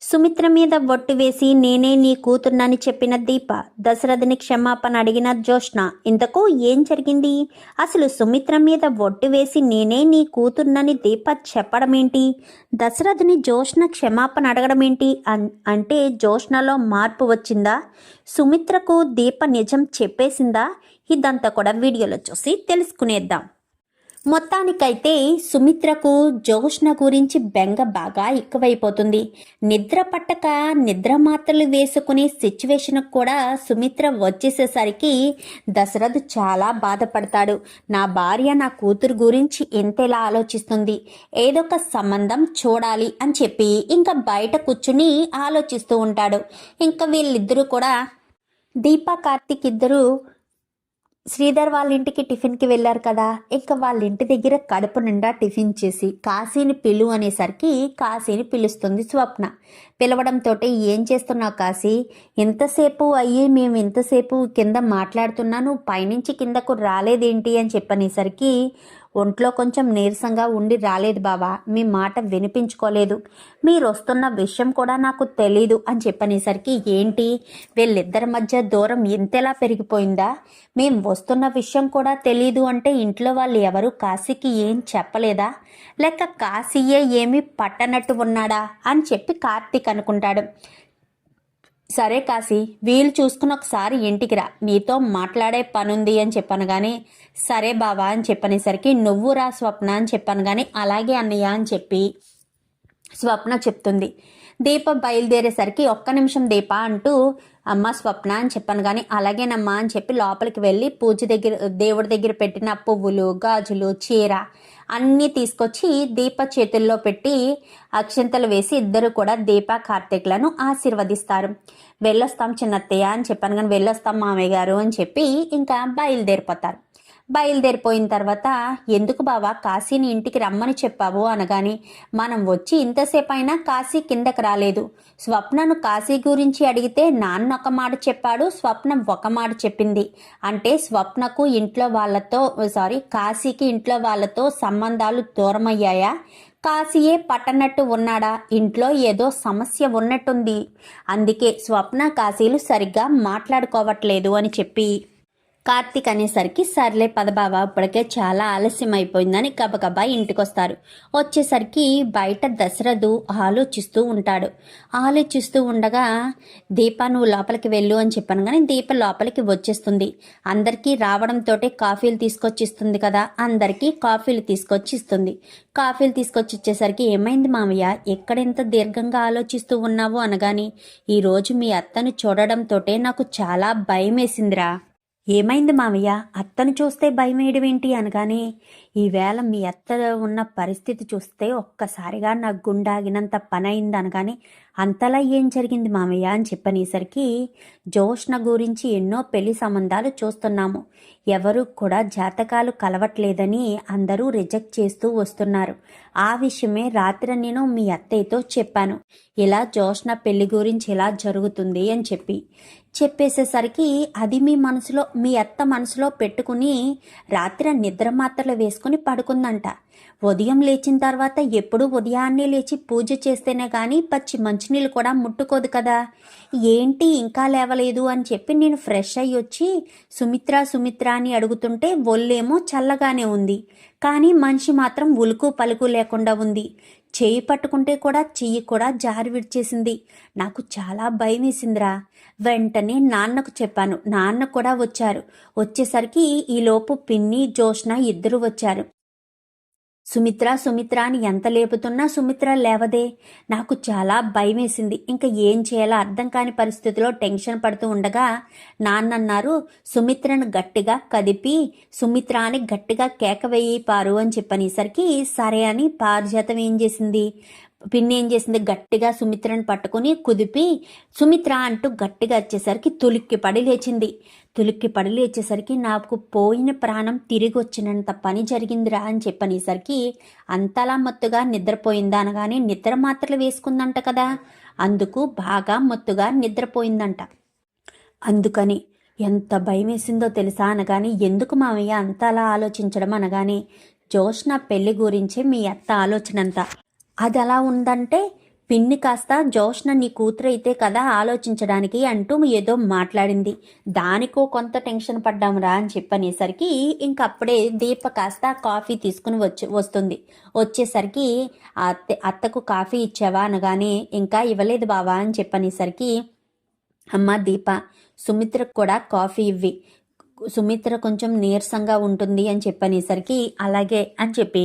సుమిత్ర మీద ఒట్టు వేసి నేనే నీ కూతుర్నని చెప్పిన దీప దశరథుని క్షమాపణ అడిగిన జ్యోష్ణ ఇంతకు ఏం జరిగింది? అసలు సుమిత్ర మీద ఒట్టు వేసి నేనే నీ కూతుర్నని దీప చెప్పడమేంటి? దశరథుని జోష్న క్షమాపణ అడగడమేంటి? అన్- అంటే జోష్నలో మార్పు వచ్చిందా? సుమిత్రకు దీప నిజం చెప్పేసిందా? ఇదంతా కూడా వీడియోలో చూసి తెలుసుకునేద్దాం. మొత్తానికైతే సుమిత్రకు జోష్ణ గురించి బెంగ బాగా ఎక్కువైపోతుంది. నిద్ర పట్టక నిద్ర మాత్రలు వేసుకునే సిచ్యువేషన్ కూడా సుమిత్ర వచ్చేసేసరికి దశరథ్ చాలా బాధపడతాడు. నా భార్య నా కూతురు గురించి ఎంతలా ఆలోచిస్తుంది? ఏదో ఒక సంబంధం చూడాలి అని చెప్పి ఇంకా బయట కూర్చుని ఆలోచిస్తూ ఉంటాడు. ఇంకా వీళ్ళిద్దరూ కూడా దీపా కార్తిక్ ఇద్దరు శ్రీధర్ వాళ్ళ ఇంటికి టిఫిన్కి వెళ్ళారు కదా ఇంకా వాళ్ళ ఇంటి దగ్గర కడుపు నిండా టిఫిన్ చేసి కాశీని పిలు అనేసరికి కాశీని పిలుస్తుంది స్వప్న. పిలవడంతో ఏం చేస్తున్నావు కాశీ? ఎంతసేపు అయ్యి మేము ఇంతసేపు కింద మాట్లాడుతున్నాను పైనుంచి కిందకు రాలేదేంటి అని చెప్పనేసరికి ఒంట్లో కొంచెం నీరసంగా ఉండి రాలేదు బావా. మీ మాట వినిపించుకోలేదు. మీరు వస్తున్న విషయం కూడా నాకు తెలీదు అని చెప్పనేసరికి ఏంటి? వీళ్ళిద్దరి మధ్య దూరం ఎంతలా పెరిగిపోయిందా? మేం వస్తున్న విషయం కూడా తెలీదు అంటే ఇంట్లో వాళ్ళు ఎవరు కాశీకి ఏం చెప్పలేదా? లేక కాశీయే ఏమీ పట్టనట్టు ఉన్నాడా? అని చెప్పి కార్తీక్ అనుకుంటాడు. సరే కాశీ వీలు చూసుకుని ఒకసారి ఇంటికి రా. నీతో మాట్లాడే పనుంది అని చెప్పాను కానీ సరే బావా అని చెప్పనేసరికి నువ్వు రా స్వప్న అని చెప్పాను కానీ అలాగే అన్నయ్య అని చెప్పి స్వప్న చెప్తుంది. దీప బయలుదేరేసరికి ఒక్క నిమిషం దీప అంటూ అమ్మ స్వప్న అని చెప్పాను కానీ అలాగేనమ్మా అని చెప్పి లోపలికి వెళ్ళి పూజ దగ్గర దేవుడి దగ్గర పెట్టిన పువ్వులు గాజులు చీర అన్నీ తీసుకొచ్చి దీప చేతుల్లో పెట్టి అక్షంతలు వేసి ఇద్దరు కూడా దీప కార్తీక్లను ఆశీర్వదిస్తారు. వెళ్ళొస్తాం చిన్నత్తయ్య అని చెప్పాను. కానీ వెళ్ళొస్తాం మామయ్య గారు అని చెప్పి ఇంకా బయలుదేరిపోతారు. బయలుదేరిపోయిన తర్వాత ఎందుకు బావా కాశీని ఇంటికి రమ్మని చెప్పావు? అనగాని మనం వచ్చి ఇంతసేపు అయినా కాశీ కిందకి రాలేదు. స్వప్నను కాశీ గురించి అడిగితే నాన్న ఒక మాట చెప్పాడు స్వప్న ఒక మాట చెప్పింది. అంటే స్వప్నకు ఇంట్లో వాళ్ళతో సారీ కాశీకి ఇంట్లో వాళ్ళతో సంబంధాలు దూరమయ్యాయా? కాశీయే పట్టనట్టు ఉన్నాడా? ఇంట్లో ఏదో సమస్య ఉన్నట్టుంది. అందుకే స్వప్న కాశీలు సరిగ్గా మాట్లాడుకోవట్లేదు అని చెప్పి కార్తీక్ అనేసరికి సర్లే పదబావ ఇప్పటికే చాలా ఆలస్యం అయిపోయిందని గబగబా ఇంటికొస్తారు. వచ్చేసరికి బయట దశరథు ఆలోచిస్తూ ఉంటాడు. ఆలోచిస్తూ ఉండగా దీప నువ్వు లోపలికి వెళ్ళు అని చెప్పాను కానీ దీప లోపలికి వచ్చేస్తుంది. అందరికీ రావడంతో కాఫీలు తీసుకొచ్చిస్తుంది కదా అందరికీ కాఫీలు తీసుకొచ్చి ఇస్తుంది కాఫీలు తీసుకొచ్చి ఇచ్చేసరికి ఏమైంది మామయ్య ఎక్కడెంత దీర్ఘంగా ఆలోచిస్తూ ఉన్నావు అనగాని ఈరోజు మీ అత్తను చూడడంతోటే నాకు చాలా భయం వేసిందిరా ఏమైంది మామయ్య? అత్తను చూస్తే భయమేయడమేంటి అనగానే ఈవేళ మీ అత్త ఉన్న పరిస్థితి చూస్తే ఒక్కసారిగా నా గుండాగినంత పని అయింది అనగానే అంతలా ఏం జరిగింది మామయ్య అని చెప్పనేసరికి జోష్ణ గురించి ఎన్నో పెళ్ళి సంబంధాలు చూస్తున్నాము. ఎవరు కూడా జాతకాలు కలవట్లేదని అందరూ రిజెక్ట్ చేస్తూ వస్తున్నారు. ఆ విషయమే రాత్రి నేను మీ అత్తయ్యతో చెప్పాను. ఇలా జోష్ణ పెళ్ళి గురించి ఇలా జరుగుతుంది అని చెప్పి. చెప్పేసేసరికి అది మీ మనసులో మీ అత్త మనసులో పెట్టుకుని రాత్రి నిద్ర మాత్రలు వేసుకుని పడుకుందంట. ఉదయం లేచిన తర్వాత ఎప్పుడూ ఉదయాన్నే లేచి పూజ చేస్తేనే కానీ పచ్చి మంచినీళ్ళు కూడా ముట్టుకోదు కదా. ఏంటి ఇంకా లేవలేదు అని చెప్పి నేను ఫ్రెష్ అయ్యి వచ్చి సుమిత్ర సుమిత్ర అని అడుగుతుంటే ఒళ్ళేమో చల్లగానే ఉంది. కానీ మనిషి మాత్రం ఉలుకు పలుకు లేకుండా ఉంది. చేయి పట్టుకుంటే కూడా చెయ్యి కూడా జారి విడిచేసింది. నాకు చాలా భయం వేసిందిరా వెంటనే నాన్నకు చెప్పాను. నాన్న కూడా వచ్చారు. వచ్చేసరికి ఈలోపు పిన్ని జోష్న ఇద్దరు వచ్చారు. సుమిత్ర సుమిత్ర అని ఎంత లేపుతున్నా సుమిత్ర లేవదే. నాకు చాలా భయం వేసింది ఇంకా ఏం చేయాలో అర్థం కాని పరిస్థితిలో టెన్షన్ పడుతూ ఉండగా నాన్న అన్నారు సుమిత్రను గట్టిగా కదిపి సుమిత్ర అని గట్టిగా కేక వేయి పారు అని చెప్పనేసరికి సరే అని పారిజాతం ఏం చేసింది? పిన్ని ఏం చేసింది? గట్టిగా సుమిత్రను పట్టుకుని కుదిపి సుమిత్ర అంటూ గట్టిగా వచ్చేసరికి తులిక్కి పడి లేచింది. తులిక్కి పడి లేచేసరికి నాకు పోయిన ప్రాణం తిరిగి వచ్చినంత పని జరిగిందిరా అని చెప్పనేసరికి అంతలా మత్తుగా నిద్రపోయిందా అనగానే నిద్ర మాత్రలు వేసుకుందంట కదా. అందుకు బాగా మత్తుగా నిద్రపోయిందంట. అందుకని ఎంత భయం వేసిందో తెలుసా అనగాని ఎందుకు మామయ్య అంతలా ఆలోచించడం? ఆలోచించడం జోష్ జోష్న పెళ్ళి గురించి మీ అత్త ఆలోచన అంతా అది అలా ఉందంటే పిన్ని కాస్త జోష్న నీ కూతురు అయితే కదా ఆలోచించడానికి అంటూ ఏదో మాట్లాడింది. దానికో కొంత టెన్షన్ పడ్డామురా అని చెప్పనేసరికి ఇంక అప్పుడే దీప కాస్త కాఫీ తీసుకుని వచ్చి వస్తుంది. వచ్చేసరికి అత్త అత్తకు కాఫీ ఇచ్చావా అనగానే ఇంకా ఇవ్వలేదు బావా అని చెప్పనేసరికి అమ్మ దీప సుమిత్రకు కూడా కాఫీ ఇవ్వి. సుమిత్ర కొంచెం నీరసంగా ఉంటుంది అని చెప్పనేసరికి అలాగే అని చెప్పి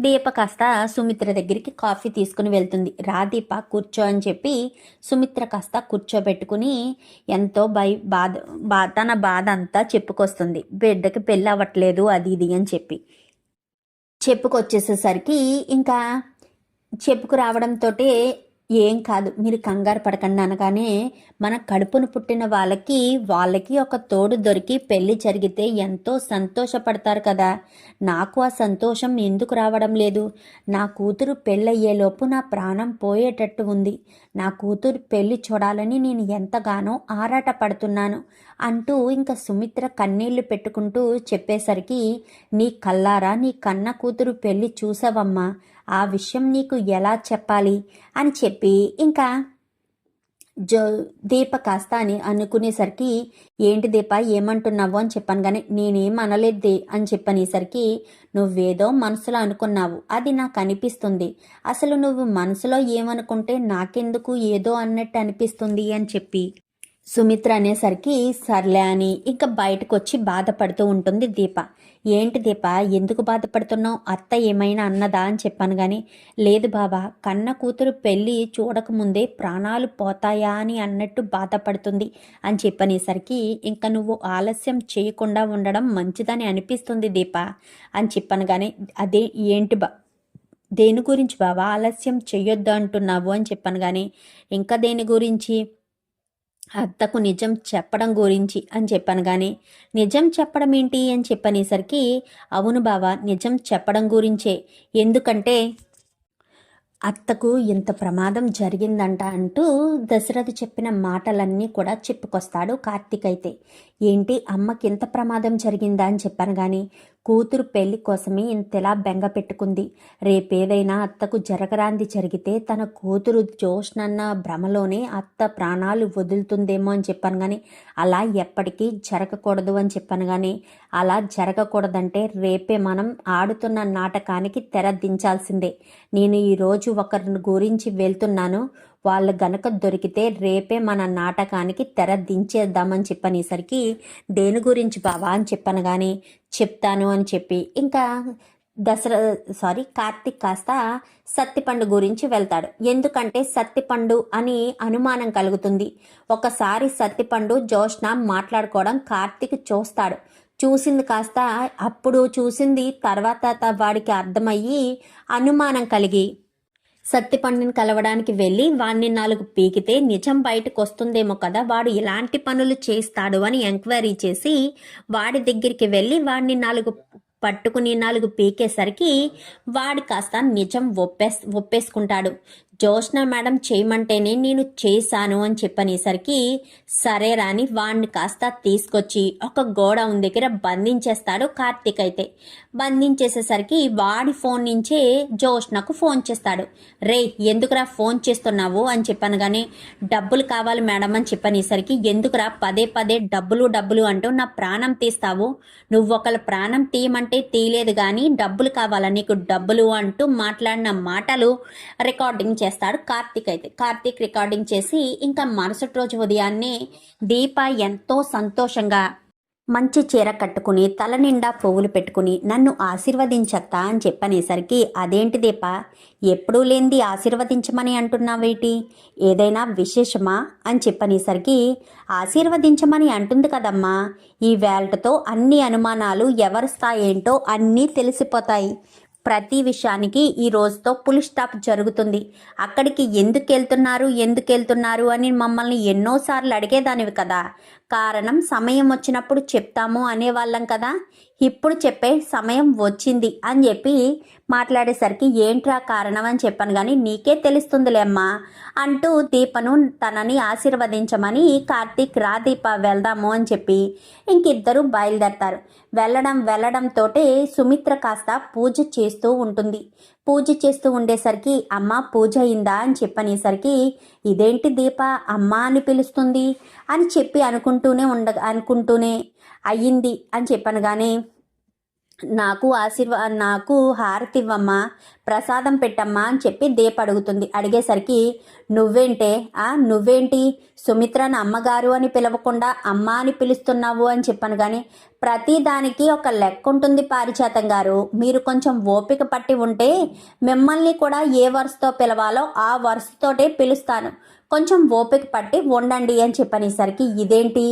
దీప కాస్త సుమిత్ర దగ్గరికి కాఫీ తీసుకుని వెళ్తుంది. రా దీప కూర్చో అని చెప్పి సుమిత్ర కాస్త కూర్చోబెట్టుకుని ఎంతో భయ బాధ బా తన బాధ అంతా చెప్పుకొస్తుంది. బిడ్డకి పెళ్ళి అవ్వట్లేదు అది ఇది అని చెప్పి చెప్పుకొచ్చేసేసరికి ఇంకా చెప్పుకు రావడంతో ఏం కాదు. మీరు కంగారు పడకండి అనగానే మన కడుపును పుట్టిన వాళ్ళకి వాళ్ళకి ఒక తోడు దొరికి పెళ్ళి జరిగితే ఎంతో సంతోషపడతారు కదా. నాకు ఆ సంతోషం ఎందుకు రావడం లేదు? నా కూతురు పెళ్ళయ్యేలోపు నా ప్రాణం పోయేటట్టు ఉంది. నా కూతురు పెళ్ళి చూడాలని నేను ఎంతగానో ఆరాట పడుతున్నాను అంటూ ఇంకా సుమిత్ర కన్నీళ్ళు పెట్టుకుంటూ చెప్పేసరికి నీ కల్లారా నీ కన్న కూతురు పెళ్ళి చూసావమ్మా. ఆ విషయం నీకు ఎలా చెప్పాలి? అని చెప్పి ఇంకా జో దీప కాస్త అని అనుకునేసరికి ఏంటి దీప ఏమంటున్నావు అని చెప్పాను కానీ నేనేం అనలేదు అని చెప్పనేసరికి నువ్వేదో మనసులో అనుకున్నావు. అది నాకు అనిపిస్తుంది. అసలు నువ్వు మనసులో ఏమనుకుంటే నాకెందుకు ఏదో అన్నట్టు అనిపిస్తుంది అని చెప్పి సుమిత్ర అనేసరికి సర్లే అని ఇంకా బయటకు వచ్చి బాధపడుతూ ఉంటుంది దీప. ఏంటి దీప ఎందుకు బాధపడుతున్నావు? అత్త ఏమైనా అన్నదా అని చెప్పాను కానీ లేదు బాబా కన్న కూతురు పెళ్ళి చూడకముందే ప్రాణాలు పోతాయా అని అన్నట్టు బాధపడుతుంది అని చెప్పనేసరికి ఇంకా నువ్వు ఆలస్యం చేయకుండా ఉండడం మంచిదని అనిపిస్తుంది దీప అని చెప్పాను కానీ అదే ఏంటి బా దేని గురించి బాబా ఆలస్యం చేయొద్దు అంటున్నావు అని చెప్పాను కానీ ఇంకా దేని గురించి? అత్తకు నిజం చెప్పడం గురించి అని చెప్పాను కానీ నిజం చెప్పడం ఏంటి అని చెప్పనేసరికి అవును బావ నిజం చెప్పడం గురించే. ఎందుకంటే అత్తకు ఇంత ప్రమాదం జరిగిందంట అంటూ దశరథ చెప్పిన మాటలన్నీ కూడా చెప్పుకొస్తాడు కార్తీక్ అయితే. ఏంటి అమ్మకి ఇంత ప్రమాదం జరిగిందా అని చెప్పాను కానీ కూతురు పెళ్ళి కోసమే ఇంతలా బెంగ పెట్టుకుంది. రేపేదైనా అత్తకు జరగరాంది జరిగితే తన కూతురు జోష్నన్న భ్రమలోనే అత్త ప్రాణాలు వదులుతుందేమో అని చెప్పాను కానీ అలా ఎప్పటికీ జరగకూడదు అని చెప్పాను కానీ అలా జరగకూడదంటే రేపే మనం ఆడుతున్న నాటకానికి తెర దించాల్సిందే. నేను ఈరోజు ఒకరిని గురించి వెళ్తున్నాను. వాళ్ళు గనక దొరికితే రేపే మన నాటకానికి తెర దించేద్దామని చెప్పనేసరికి దేని గురించి బావా? అని చెప్పాను కానీ చెప్తాను అని చెప్పి. ఇంకా దసరా సారీ కార్తిక్ కాస్త సత్తిపండు గురించి వెళ్తాడు. ఎందుకంటే సత్తిపండు అని అనుమానం కలుగుతుంది. ఒకసారి సత్తిపండు జోష్న మాట్లాడుకోవడం కార్తిక్ చూస్తాడు. చూసింది కాస్త అప్పుడు చూసింది తర్వాత వాడికి అర్థమయ్యి అనుమానం కలిగి సత్తిపండుని కలవడానికి వెళ్ళి వాణ్ణి నాలుగు పీకితే నిజం బయటకు వస్తుందేమో కదా వాడు ఇలాంటి పనులు చేస్తాడు అని ఎంక్వైరీ చేసి వాడి దగ్గరికి వెళ్ళి వాడిని నాలుగు పట్టుకుని నాలుగు పీకేసరికి వాడు కాస్త నిజం ఒప్పేస్ ఒప్పేసుకుంటాడు. జోష్న మేడం చేయమంటేనే నేను చేశాను అని చెప్పనేసరికి సరే రాని వాడిని కాస్త తీసుకొచ్చి ఒక గోడౌన్ దగ్గర బంధించేస్తాడు కార్తీక్ అయితే. బంధించేసేసరికి వాడి ఫోన్ నుంచే జోష్నకు ఫోన్ చేస్తాడు. రే ఎందుకురా ఫోన్ చేస్తున్నావు అని చెప్పాను కానీ డబ్బులు కావాలి మేడం అని చెప్పనేసరికి ఎందుకురా పదే పదే డబ్బులు డబ్బులు అంటూ నా ప్రాణం తీస్తావు? నువ్వు ఒకళ్ళ ప్రాణం తీయమంటే తీయలేదు కానీ డబ్బులు కావాలా నీకు డబ్బులు అంటూ మాట్లాడిన మాటలు రికార్డింగ్ చేస్తాను చేస్తాడు కార్తీక్ అయితే. కార్తీక్ రికార్డింగ్ చేసి ఇంకా మరుసటి రోజు ఉదయాన్నే దీప ఎంతో సంతోషంగా మంచి చీర కట్టుకుని తల నిండా పువ్వులు పెట్టుకుని నన్ను ఆశీర్వదించత్తా అని చెప్పనేసరికి అదేంటి దీప? ఎప్పుడూ లేనిది ఆశీర్వదించమని అంటున్నావేటి? ఏదైనా విశేషమా? అని చెప్పనేసరికి ఆశీర్వదించమని అంటుంది కదమ్మా. ఈ వేల్టతో అన్ని అనుమానాలు ఎవరి స్థాయి ఏంటో అన్నీ తెలిసిపోతాయి. ప్రతి విషయానికి ఈ రోజుతో పుల్ స్టాప్ జరుగుతుంది. అక్కడికి ఎందుకు వెళ్తున్నారు ఎందుకు వెళ్తున్నారు అని మమ్మల్ని ఎన్నోసార్లు అడిగేదానివి కదా. కారణం సమయం వచ్చినప్పుడు చెప్తాము అనేవాళ్ళం కదా. ఇప్పుడు చెప్పే సమయం వచ్చింది అని చెప్పి మాట్లాడేసరికి ఏంట్రా కారణం అని చెప్పాను కానీ నీకే తెలుస్తుందిలేమ్మా అంటూ దీపను తనని ఆశీర్వదించమని కార్తీక్ రా దీప వెళ్దాము అని చెప్పి ఇంకిద్దరు బయలుదేరతారు. వెళ్ళడం వెళ్ళడంతోటే సుమిత్ర కాస్త పూజ చేస్తూ ఉంటుంది. పూజ చేస్తూ ఉండేసరికి అమ్మ పూజ అయిందా? అని చెప్పనేసరికి ఇదేంటి దీప? అమ్మ అని పిలుస్తుంది అని చెప్పి అనుకుంటూనే ఉండ అనుకుంటూనే అయ్యింది అని చెప్పాను కానీ నాకు ఆశీర్వా నాకు హారతి ఇవ్వమ్మా ప్రసాదం పెట్టమ్మా అని చెప్పి దీప అడుగుతుంది. అడిగేసరికి నువ్వేంటే? ఆ నువ్వేంటి? సుమిత్రను అమ్మగారు అని పిలవకుండా అమ్మ అని పిలుస్తున్నావు అని చెప్పాను కానీ ప్రతి దానికి ఒక లెక్క ఉంటుంది పారిచాతం గారు. మీరు కొంచెం ఓపిక పట్టి ఉంటే మిమ్మల్ని కూడా ఏ వరుసతో పిలవాలో ఆ వరుసతోటే పిలుస్తాను. కొంచెం ఓపిక పట్టి ఉండండి అని చెప్పనేసరికి ఇదేంటి?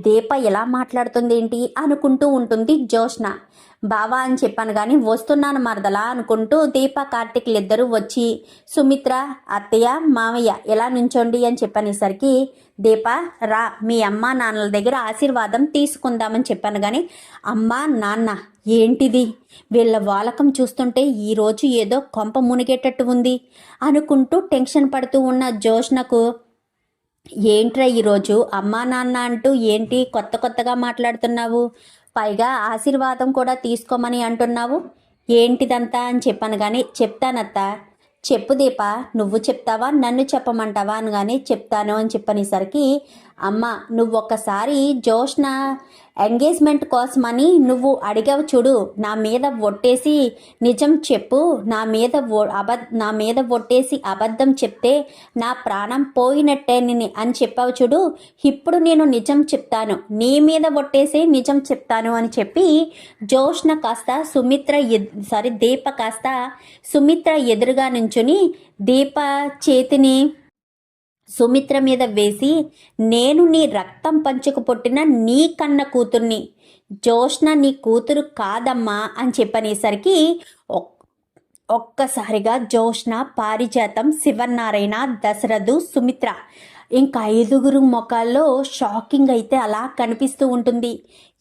దీప ఎలా మాట్లాడుతుంది ఏంటి అనుకుంటూ ఉంటుంది జోష్న బావా అని చెప్పాను కానీ వస్తున్నాను మరదలా అనుకుంటూ దీప కార్తిక్లు ఇద్దరూ వచ్చి సుమిత్ర అత్తయ్య మామయ్య ఎలా నుంచోండి అని చెప్పనేసరికి దీప రా మీ అమ్మ నాన్నల దగ్గర ఆశీర్వాదం తీసుకుందామని చెప్పాను కానీ అమ్మ నాన్న ఏంటిది? వీళ్ళ వాలకం చూస్తుంటే ఈరోజు ఏదో కొంప మునిగేటట్టు ఉంది అనుకుంటూ టెన్షన్ పడుతూ ఉన్న జోష్నకు ఏంట్రా ఈరోజు అమ్మా నాన్న అంటూ ఏంటి కొత్త కొత్తగా మాట్లాడుతున్నావు? పైగా ఆశీర్వాదం కూడా తీసుకోమని అంటున్నావు. ఏంటిదంతా అని చెప్పాను కానీ చెప్తానత్త. చెప్పు దీప నువ్వు చెప్తావా? నన్ను చెప్పమంటావా అని కానీ చెప్తాను అని చెప్పనేసరికి అమ్మ నువ్వు ఒక్కసారి జోష్న ఎంగేజ్మెంట్ కోసమని నువ్వు అడిగావు చూడు. నా మీద ఒట్టేసి నిజం చెప్పు. నా మీద ఒ- అబద్ నా మీద ఒట్టేసి అబద్ధం చెప్తే నా ప్రాణం పోయినట్టే నిని అని చెప్పావు చూడు. ఇప్పుడు నేను నిజం చెప్తాను. నీ మీద ఒట్టేసి నిజం చెప్తాను అని చెప్పి జోష్న కాస్త సుమిత్ర ఎద్ సారీ దీప కాస్త సుమిత్ర ఎదురుగా నుంచుని దీప చేతిని సుమిత్ర మీద వేసి నేను నీ రక్తం పంచుకు పుట్టిన నీ కన్న కూతుర్ని. జోష్న నీ కూతురు కాదమ్మా అని చెప్పనేసరికి ఒక్కసారిగా జోష్న పారిజాతం శివనారాయణ దశరథు సుమిత్ర ఇంకా ఐదుగురు ముఖాల్లో షాకింగ్ అయితే అలా కనిపిస్తూ ఉంటుంది.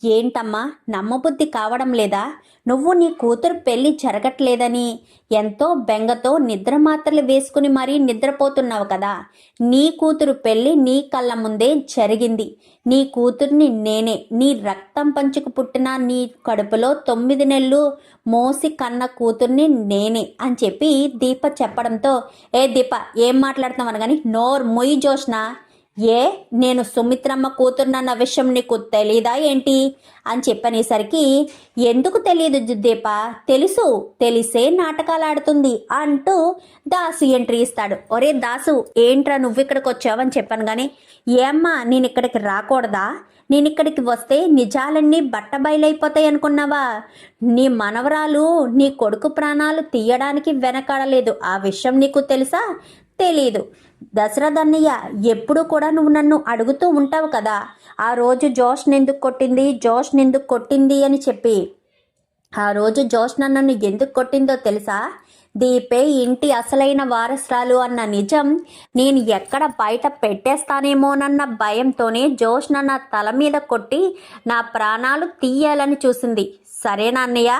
ఏంటమ్మా నమ్మబుద్ధి కావడం లేదా? నువ్వు నీ కూతురు పెళ్ళి జరగట్లేదని ఎంతో బెంగతో నిద్ర మాత్రలు వేసుకుని మరీ నిద్రపోతున్నావు కదా. నీ కూతురు పెళ్ళి నీ కళ్ళ ముందే జరిగింది. నీ కూతుర్ని నేనే. నీ రక్తం పంచుకు పుట్టిన నీ కడుపులో తొమ్మిది నెలలు మోసి కన్న కూతుర్ని నేనే అని చెప్పి దీప చెప్పడంతో ఏ దీప ఏం మాట్లాడుతున్నావు? అనగాని నోర్ మొయ్యి జోష్నా. ఏ నేను సుమిత్రమ్మ కూతురునన్న విషయం నీకు తెలీదా ఏంటి? అని చెప్పనేసరికి ఎందుకు తెలియదు జుద్దేప? తెలుసు తెలిసే నాటకాలాడుతుంది అంటూ దాసు ఎంట్రీ ఇస్తాడు. ఒరే దాసు ఏంట్రా నువ్వు ఇక్కడికి వచ్చావని చెప్పాను కానీ ఏమ్మా నేను ఇక్కడికి రాకూడదా? నేను ఇక్కడికి వస్తే నిజాలన్నీ బట్టబయలైపోతాయి అనుకున్నావా? నీ మనవరాలు నీ కొడుకు ప్రాణాలు తీయడానికి వెనకాడలేదు. ఆ విషయం నీకు తెలుసా? తెలీదు. దశరథన్నయ్య ఎప్పుడు కూడా నువ్వు నన్ను అడుగుతూ ఉంటావు కదా. ఆ రోజు జోష్ ఎందుకు కొట్టింది జోష్ ఎందుకు కొట్టింది అని చెప్పి. ఆ రోజు జోష్న నన్ను ఎందుకు కొట్టిందో తెలుసా? దీపే ఇంటి అసలైన వారసురాలు అన్న నిజం నేను ఎక్కడ బయట పెట్టేస్తానేమోనన్న భయంతోనే జోష్న నా తల మీద కొట్టి నా ప్రాణాలు తీయాలని చూసింది. సరేనా అన్నయ్య?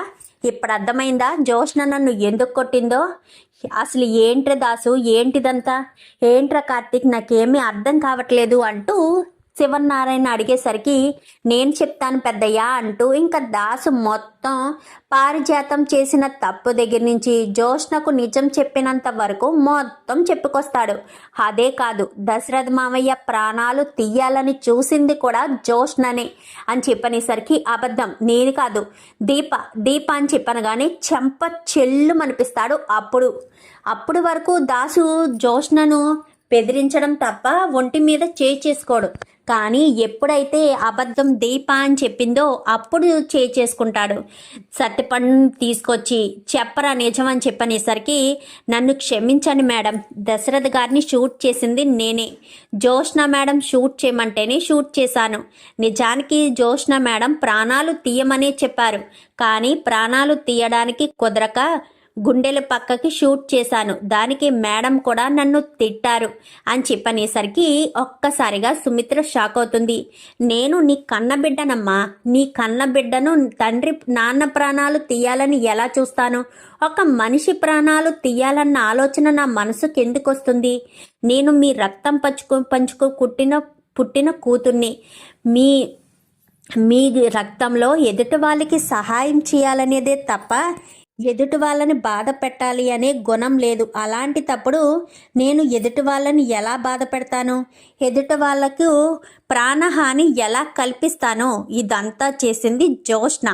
ఇప్పుడు అర్థమైందా జోష్న నన్ను ఎందుకు కొట్టిందో? అసలు ఏంట్ర దాసు? ఏంటిదంతా? ఏంట్రా కార్తీక్? నాకేమీ అర్థం కావట్లేదు అంటూ శివనారాయణ అడిగేసరికి నేను చెప్తాను పెద్దయ్యా అంటూ ఇంకా దాసు మొత్తం పారిజాతం చేసిన తప్పు దగ్గర నుంచి జోష్నకు నిజం చెప్పినంత వరకు మొత్తం చెప్పుకొస్తాడు. అదే కాదు దశరథ మామయ్య ప్రాణాలు తీయాలని చూసింది కూడా జోష్ననే అని చెప్పనేసరికి అబద్ధం నేను కాదు దీప దీప అని చెప్పాను కానీ చెంప చెల్లు అనిపిస్తాడు అప్పుడు. అప్పుడు వరకు దాసు జోష్నను బెదిరించడం తప్ప ఒంటి మీద చేయి చేసుకోడు. కానీ ఎప్పుడైతే అబద్ధం దీప అని చెప్పిందో అప్పుడు చేసుకుంటాడు. సత్యపండు తీసుకొచ్చి చెప్పరా నిజం అని చెప్పనేసరికి నన్ను క్షమించండి మేడం దశరథ్ గారిని షూట్ చేసింది నేనే. జోష్న మేడం షూట్ చేయమంటేనే షూట్ చేశాను. నిజానికి జోష్న మేడం ప్రాణాలు తీయమనే చెప్పారు. కానీ ప్రాణాలు తీయడానికి కుదరక గుండెలు పక్కకి షూట్ చేశాను. దానికి మేడం కూడా నన్ను తిట్టారు అని చెప్పనేసరికి ఒక్కసారిగా సుమిత్ర షాక్ అవుతుంది. నేను నీ కన్నబిడ్డనమ్మా నీ కన్న బిడ్డను తండ్రి నాన్న ప్రాణాలు తీయాలని ఎలా చూస్తాను? ఒక మనిషి ప్రాణాలు తీయాలన్న ఆలోచన నా మనసుకి ఎందుకు వస్తుంది నేను మీ రక్తం పంచుకో పంచుకో పుట్టిన పుట్టిన కూతుర్ని. మీ మీ రక్తంలో ఎదుటి వాళ్ళకి సహాయం చేయాలనేదే తప్ప ఎదుటి వాళ్ళని బాధ పెట్టాలి అనే గుణం లేదు. అలాంటి తప్పుడు నేను ఎదుటి వాళ్ళని ఎలా బాధ పెడతాను? ఎదుటి వాళ్ళకు ప్రాణహాని ఎలా కల్పిస్తానో ఇదంతా చేసింది జోష్న.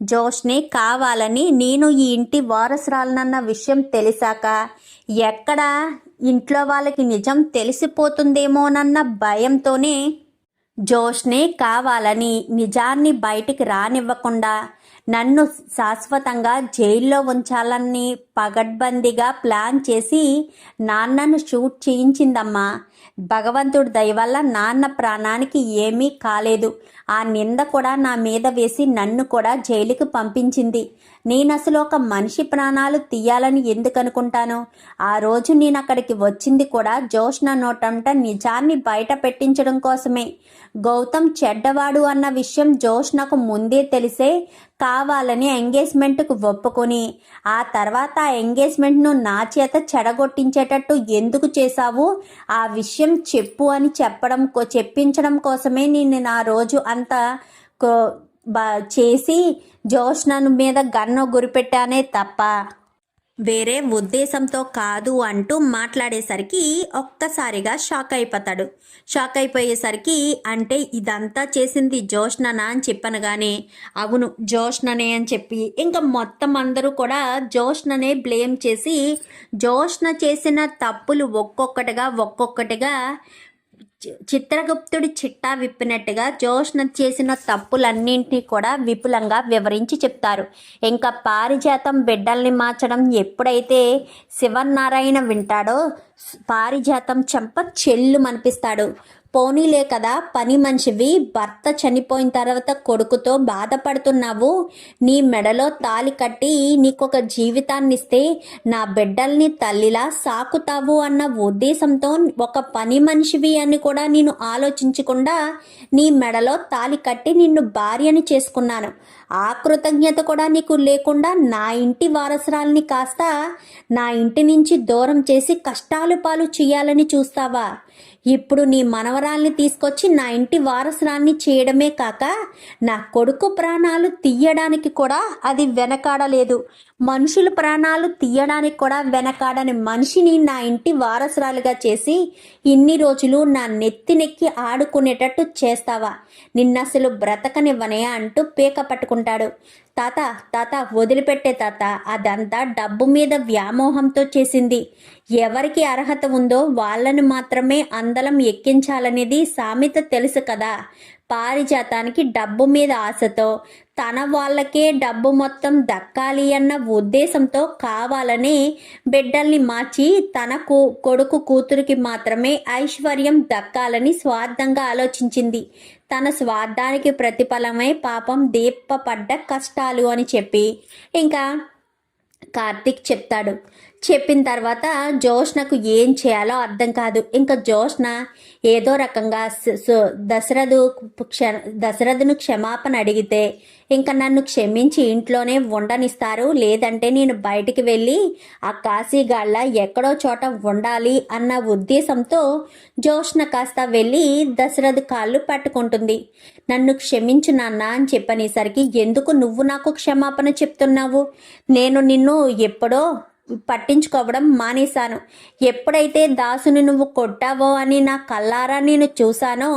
జోష్నే కావాలని నేను ఈ ఇంటి వారసురాలనన్న విషయం తెలిసాక ఎక్కడ ఇంట్లో వాళ్ళకి నిజం తెలిసిపోతుందేమోనన్న భయంతోనే జోష్నే కావాలని నిజాన్ని బయటికి రానివ్వకుండా నన్ను శాశ్వతంగా జైల్లో ఉంచాలని పగడ్బందీగా ప్లాన్ చేసి నాన్నను షూట్ చేయించిందమ్మా. భగవంతుడి దయ వల్ల నాన్న ప్రాణానికి ఏమీ కాలేదు. ఆ నింద కూడా నా మీద వేసి నన్ను కూడా జైలుకి పంపించింది. నేను అసలు ఒక మనిషి ప్రాణాలు తీయాలని ఎందుకు అనుకుంటాను? ఆ రోజు నేను అక్కడికి వచ్చింది కూడా జోష్న నోటంట నిజాన్ని బయట పెట్టించడం కోసమే. గౌతమ్ చెడ్డవాడు అన్న విషయం జోష్నకు ముందే తెలిసే కావాలని ఎంగేజ్మెంట్కు ఒప్పుకొని ఆ తర్వాత ఆ ఎంగేజ్మెంట్ను నా చేత చెడగొట్టించేటట్టు ఎందుకు చేశావు? ఆ విషయం చెప్పు అని చెప్పడం కో- చెప్పించడం కోసమే నేను నా రోజు అంతా కో- బా చేసి జోష్నను మీద గన్ను గురిపెట్టానే తప్ప వేరే ఉద్దేశంతో కాదు అంటూ మాట్లాడేసరికి ఒక్కసారిగా షాక్ అయిపోతాడు. షాక్ అయిపోయేసరికి అంటే ఇదంతా చేసింది జోష్ననా అని చెప్పనగానే అవును జోష్ననే అని చెప్పి ఇంకా మొత్తం అందరూ కూడా జోష్ననే బ్లేమ్ చేసి జోష్న చేసిన తప్పులు ఒక్కొక్కటిగా ఒక్కొక్కటిగా చిత్రగుప్తుడి చిట్టా విప్పినట్టుగా జోష్ణ చేసిన తప్పులన్నింటినీ కూడా విపులంగా వివరించి చెప్తారు. ఇంకా పారిజాతం బిడ్డల్ని మార్చడం ఎప్పుడైతే శివనారాయణ వింటాడో పారిజాతం చెంప చెల్లు మనిపిస్తాడు పోనీలే కదా పని మనిషివి భర్త చనిపోయిన తర్వాత కొడుకుతో బాధపడుతున్నావు. నీ మెడలో తాలి కట్టి నీకొక జీవితాన్ని ఇస్తే నా బిడ్డల్ని తల్లిలా సాకుతావు అన్న ఉద్దేశంతో ఒక పని మనిషివి అని కూడా నేను ఆలోచించకుండా నీ మెడలో తాలి కట్టి నిన్ను భార్యని చేసుకున్నాను. ఆ కృతజ్ఞత కూడా నీకు లేకుండా నా ఇంటి వారసురాల్ని కాస్త నా ఇంటి నుంచి దూరం చేసి కష్టాలు పాలు చేయాలని చూస్తావా? ఇప్పుడు నీ మనవరాల్ని తీసుకొచ్చి నా ఇంటి వారసురాల్ని చేయడమే కాక నా కొడుకు ప్రాణాలు తీయడానికి కూడా అది వెనకాడలేదు. మనుషుల ప్రాణాలు తీయడానికి కూడా వెనకాడని మనిషిని నా ఇంటి వారసురాలుగా చేసి ఇన్ని రోజులు నా నెత్తి నెక్కి ఆడుకునేటట్టు చేస్తావా? నిన్నసలు బ్రతకనివ్వనయా అంటూ పీక పట్టుకుంటాడు. తాత తాత వదిలిపెట్టే తాత. అదంతా డబ్బు మీద వ్యామోహంతో చేసింది. ఎవరికి అర్హత ఉందో వాళ్ళను మాత్రమే అందలం ఎక్కించాలనేది సామెత తెలుసు కదా. పారిజాతానికి డబ్బు మీద ఆశతో తన వాళ్ళకే డబ్బు మొత్తం దక్కాలి అన్న ఉద్దేశంతో కావాలని బిడ్డల్ని మార్చి తనకు కొడుకు కూతురికి మాత్రమే ఐశ్వర్యం దక్కాలని స్వార్థంగా ఆలోచించింది. తన స్వార్థానికి ప్రతిఫలమై పాపం దీపపడ్డ కష్టాలు అని చెప్పి ఇంకా కార్తిక్ చెప్తాడు. చెప్పిన తర్వాత జోష్నకు ఏం చేయాలో అర్థం కాదు. ఇంకా జోష్న ఏదో రకంగా దశరథు క్ష దశరథును క్షమాపణ అడిగితే ఇంకా నన్ను క్షమించి ఇంట్లోనే ఉండనిస్తారు. లేదంటే నేను బయటికి వెళ్ళి ఆ కాశీగాళ్ళ ఎక్కడో చోట ఉండాలి అన్న ఉద్దేశంతో జోష్న కాస్త వెళ్ళి దశరథ్ కాళ్ళు పట్టుకుంటుంది. నన్ను క్షమించు నాన్న అని చెప్పనేసరికి ఎందుకు నువ్వు నాకు క్షమాపణ చెప్తున్నావు? నేను నిన్ను ఎప్పుడో పట్టించుకోవడం మానేశాను. ఎప్పుడైతే దాసుని నువ్వు కొట్టావో అని నా కల్లారా నేను చూశానో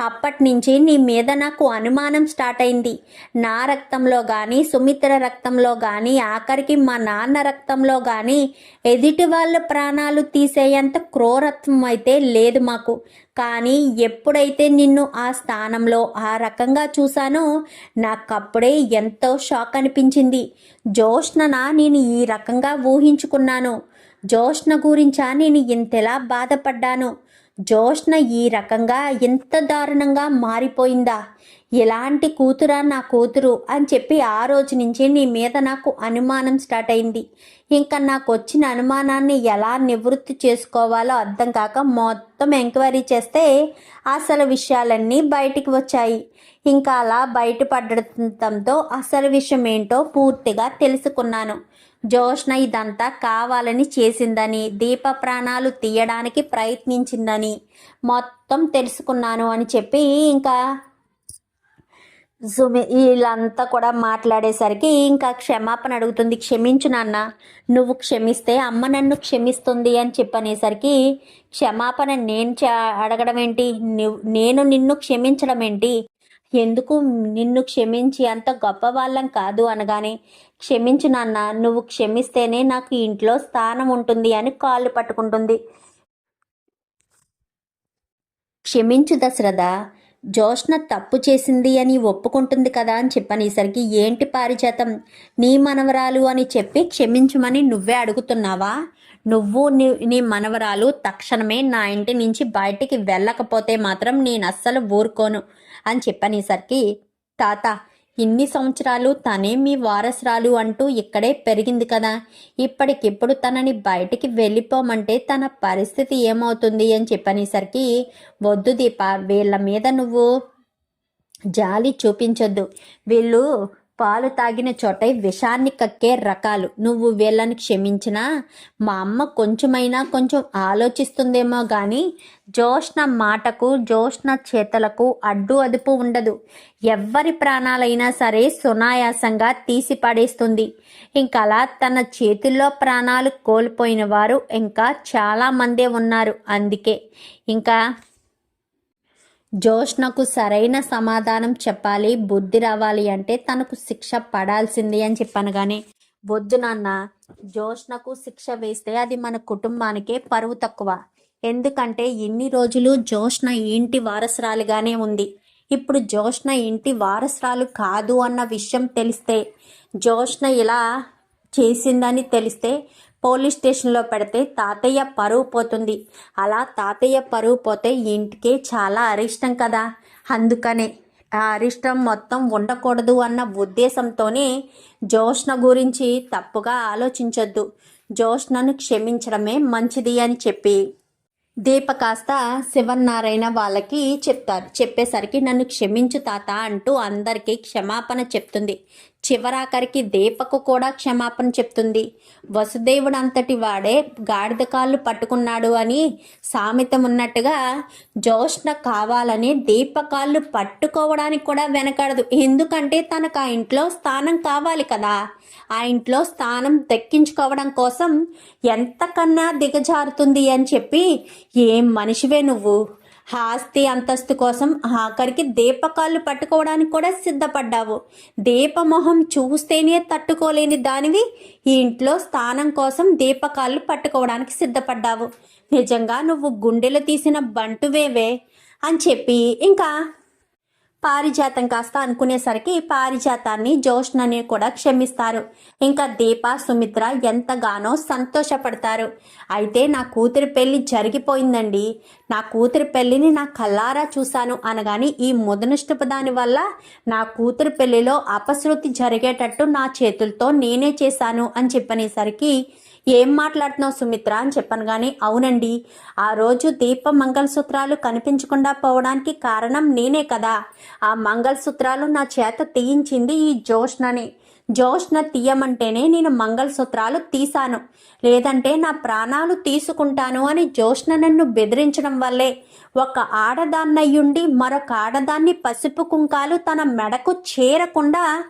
అప్పటి నుంచి నీ మీద నాకు అనుమానం స్టార్ట్ అయింది. నా రక్తంలో కానీ సుమిత్ర రక్తంలో కానీ ఆఖరికి మా నాన్న రక్తంలో కానీ ఎదుటి వాళ్ళ ప్రాణాలు తీసేయంత క్రూరత్వం అయితే లేదు మాకు. కానీ ఎప్పుడైతే నిన్ను ఆ స్థానంలో ఆ రకంగా చూశానో నాకప్పుడే ఎంతో షాక్ అనిపించింది. జోష్నన నేను ఈ రకంగా ఊహించుకున్నాను. జోష్న గురించా నేను ఇంతలా బాధపడ్డాను. జోష్న ఈ రకంగా ఎంత దారుణంగా మారిపోయిందా? ఎలాంటి కూతురా నా కూతురు అని చెప్పి ఆ రోజు నుంచి నీ మీద నాకు అనుమానం స్టార్ట్ అయింది. ఇంకా నాకు వచ్చిన అనుమానాన్ని ఎలా నివృత్తి చేసుకోవాలో అర్థం కాక మొత్తం ఎంక్వైరీ చేస్తే అసలు విషయాలన్నీ బయటికి వచ్చాయి. ఇంకా అలా బయటపడటంతో అసలు విషయం ఏంటో పూర్తిగా తెలుసుకున్నాను. జోష్న ఇదంతా కావాలని చేసిందని దీప ప్రాణాలు తీయడానికి ప్రయత్నించిందని మొత్తం తెలుసుకున్నాను అని చెప్పి ఇంకా సుమి వీళ్ళంతా కూడా మాట్లాడేసరికి ఇంకా క్షమాపణ అడుగుతుంది. క్షమించు నాన్న నువ్వు క్షమిస్తే అమ్మ నన్ను క్షమిస్తుంది అని చెప్పనేసరికి క్షమాపణ నేను చ- అడగడం ఏంటి నేను నిన్ను క్షమించడం ఏంటి ఎందుకు నిన్ను క్షమించి అంత గొప్ప వాళ్ళం కాదు అనగానే క్షమించు నాన్న నువ్వు క్షమిస్తేనే నాకు ఇంట్లో స్థానం ఉంటుంది అని కాళ్ళు పట్టుకుంటుంది. క్షమించు దశరథ జోష్ణ తప్పు చేసింది అని ఒప్పుకుంటుంది కదా అని చెప్పనేసరికి ఏంటి పారిజాతం? నీ మనవరాలు అని చెప్పి క్షమించమని నువ్వే అడుగుతున్నావా? నువ్వు నీ నీ మనవరాలు తక్షణమే నా ఇంటి నుంచి బయటికి వెళ్ళకపోతే మాత్రం నేను అస్సలు ఊరుకోను. అని చెప్పనేసరికి తాత ఇన్ని సంవత్సరాలు తనే మీ వారసురాలు అంటూ ఇక్కడే పెరిగింది కదా. ఇప్పటికిప్పుడు తనని బయటికి వెళ్ళిపోమంటే తన పరిస్థితి ఏమవుతుంది? అని చెప్పనేసరికి వద్దు దీప వీళ్ళ మీద నువ్వు జాలి చూపించొద్దు. వీళ్ళు పాలు తాగిన చోటై విషాన్ని కక్కే రకాలు. నువ్వు వీళ్ళని క్షమించినా? మా అమ్మ కొంచెమైనా కొంచెం ఆలోచిస్తుందేమో కానీ జోష్ణ మాటకు జోష్ణ చేతలకు అడ్డు అదుపు ఉండదు. ఎవ్వరి ప్రాణాలైనా సరే సునాయాసంగా తీసి పడేస్తుంది ఇంకలా తన చేతుల్లో ప్రాణాలు కోల్పోయిన వారు ఇంకా చాలామందే ఉన్నారు. అందుకే ఇంకా జోష్నకు సరైన సమాధానం చెప్పాలి బుద్ధి రావాలి అంటే తనకు శిక్ష పడాల్సింది అని చెప్పాను కానీ వద్దు నాన్న. జోష్నకు శిక్ష వేస్తే అది మన కుటుంబానికే పరువు తక్కువ. ఎందుకంటే ఇన్ని రోజులు జోష్న ఇంటి వారసురాలుగానే ఉంది. ఇప్పుడు జోష్న ఇంటి వారసురాలు కాదు అన్న విషయం తెలిస్తే జోష్న ఇలా చేసిందని తెలిస్తే పోలీస్ స్టేషన్లో పెడితే తాతయ్య పరువు పోతుంది. అలా తాతయ్య పరువు పోతే ఇంటికే చాలా అరిష్టం కదా. అందుకనే ఆ అరిష్టం మొత్తం ఉండకూడదు అన్న ఉద్దేశంతోనే జోష్ణ గురించి తప్పుగా ఆలోచించొద్దు. జోష్ణను క్షమించడమే మంచిది అని చెప్పి దీప కాస్త శివన్నారాయణ వాళ్ళకి చెప్తారు. చెప్పేసరికి నన్ను క్షమించు తాత అంటూ అందరికీ క్షమాపణ చెప్తుంది. చివరాఖరికి దీపకు కూడా క్షమాపణ చెప్తుంది. వసుదేవుడు అంతటి వాడే గాడిద కాళ్ళు పట్టుకున్నాడు అని సామెతం ఉన్నట్టుగా జోష్ణ కావాలని దీప కాళ్ళు పట్టుకోవడానికి కూడా వెనకాడదు. ఎందుకంటే తనకు ఆ ఇంట్లో స్థానం కావాలి కదా. ఆ ఇంట్లో స్థానం దక్కించుకోవడం కోసం ఎంతకన్నా దిగజారుతుంది అని చెప్పి ఏం మనిషివే నువ్వు. ఆస్తి అంతస్తు కోసం ఆఖరికి దీపకాళ్ళు పట్టుకోవడానికి కూడా సిద్ధపడ్డావు. దీపమొహం చూస్తేనే తట్టుకోలేని దానివి ఈ ఇంట్లో స్థానం కోసం దీపకాళ్ళు పట్టుకోవడానికి సిద్ధపడ్డావు. నిజంగా నువ్వు గుండెలు తీసిన బంటువేవే అని చెప్పి ఇంకా పారిజాతం కాస్త అనుకునేసరికి పారిజాతాన్ని జోష్నని కూడా క్షమిస్తారు. ఇంకా దీప సుమిత్ర ఎంతగానో సంతోషపడతారు. అయితే నా కూతురి పెళ్ళి జరిగిపోయిందండి. నా కూతురి పెళ్ళిని నా కల్లారా చూశాను అనగాని ఈ ముదనుష్టపు దాని వల్ల నా కూతురు పెళ్ళిలో అపశృతి జరిగేటట్టు నా చేతులతో నేనే చేశాను అని చెప్పనేసరికి ఏం మాట్లాడుతున్నావు సుమిత్ర అని చెప్పాను కానీ అవునండి. ఆ రోజు దీప మంగళసూత్రాలు కనిపించకుండా పోవడానికి కారణం నేనే కదా. ఆ మంగళసూత్రాలు నా చేత తీయించింది ఈ జోష్నని జోష్న తీయమంటేనే నేను మంగళసూత్రాలు తీశాను. లేదంటే నా ప్రాణాలు తీసుకుంటాను అని జోష్న నన్ను బెదిరించడం వల్లే. ఒక ఆడదాన్నయ్యుండి మరొక ఆడదాన్ని పసుపు కుంకాలు తన మెడకు చేరకుండా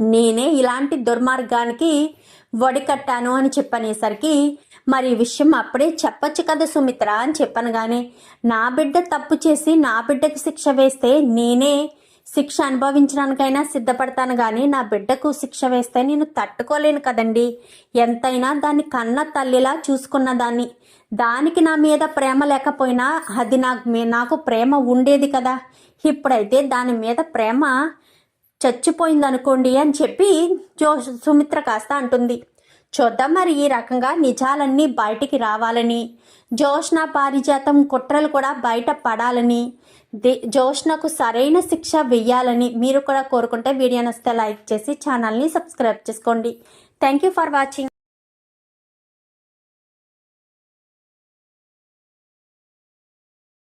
నేనే ఇలాంటి దుర్మార్గానికి వడికట్టాను అని చెప్పనేసరికి మరి ఈ విషయం అప్పుడే చెప్పొచ్చు కదా సుమిత్ర అని చెప్పను కానీ నా బిడ్డ తప్పు చేసి నా బిడ్డకు శిక్ష వేస్తే నేనే శిక్ష అనుభవించడానికైనా సిద్ధపడతాను కానీ నా బిడ్డకు శిక్ష వేస్తే నేను తట్టుకోలేను కదండి. ఎంతైనా దాన్ని కన్న తల్లిలా చూసుకున్న దాన్ని. దానికి నా మీద ప్రేమ లేకపోయినా అది నాకు మీ- నాకు ప్రేమ ఉండేది కదా. ఇప్పుడైతే దాని మీద ప్రేమ చచ్చిపోయింది అనుకోండి అని చెప్పి జో సుమిత్ర కాస్త అంటుంది. చూద్దాం మరి ఈ రకంగా నిజాలన్నీ బయటికి రావాలని. జోష్న పారిజాతం కుట్రలు కూడా బయట పడాలని. ది జోష్నకు సరైన శిక్ష వెయ్యాలని మీరు కూడా కోరుకుంటే వీడియో నస్తే లైక్ చేసి ఛానల్ని సబ్స్క్రైబ్ చేసుకోండి. Thank you for watching.